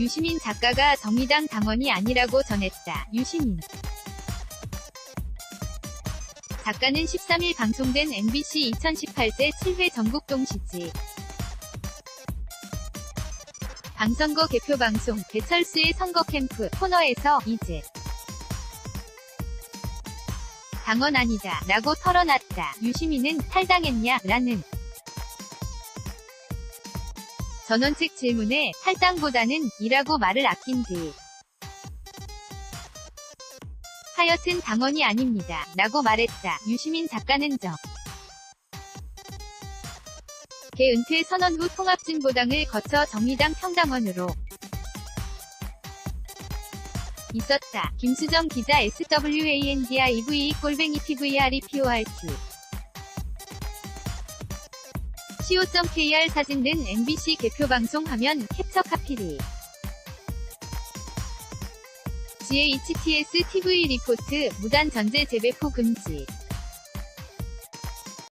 유시민 작가가 정의당 당원이 아니라고 전했다. 유시민 작가는 13일 방송된 MBC 2018제 7회 전국 동시지 방선거 개표 방송 배철수의 선거 캠프 코너에서 이제 당원 아니다 라고 털어놨다. 유시민은 탈당했냐 라는 전원책 질문에 탈당보다는 이라고 말을 아낀 뒤 하여튼 당원이 아닙니다. 라고 말했다. 유시민 작가는 정. 개 은퇴 선언 후 통합진보당을 거쳐 정의당 평당원으로 있었다. 김수정 기자 SWANDIV 골뱅이 TVREPORT co.kr 사진 등 MBC 개표 방송 화면 캡처 카피리. GHTS TV 리포트 무단 전제 재배포 금지